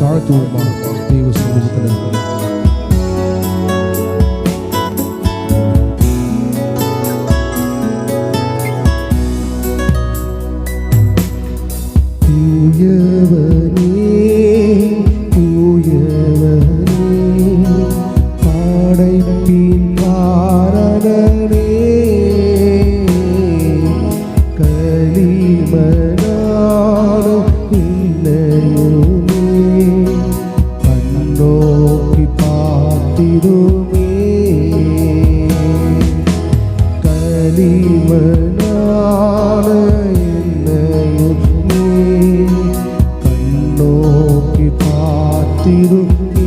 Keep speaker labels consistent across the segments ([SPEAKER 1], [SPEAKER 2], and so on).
[SPEAKER 1] Tartu, uma, tem uma música dela. പ്രിയമനാണ് എന്നെയും നീ കണ്ണോക്കി പാത്തിരുന്നേ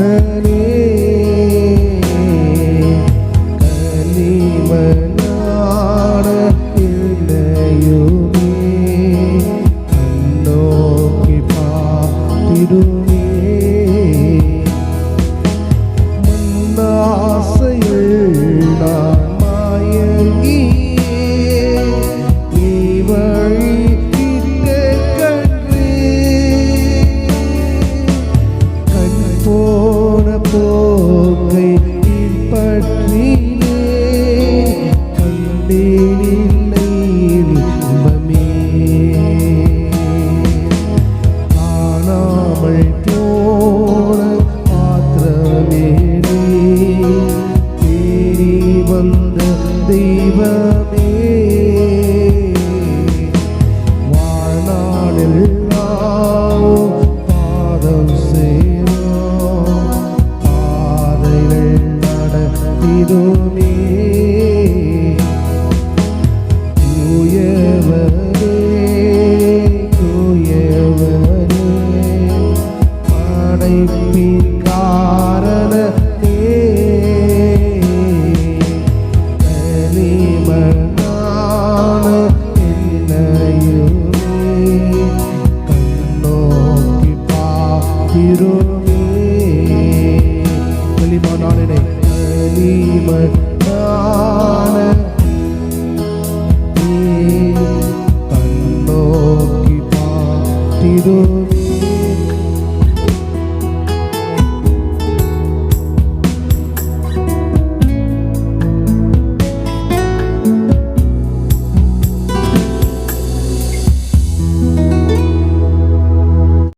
[SPEAKER 1] கர்த்தனே போக்கை பின்பற்றி மாத்திரமே வெளிமானானனை தனிமட்டான தன்னோக்கி பார்த்திரும்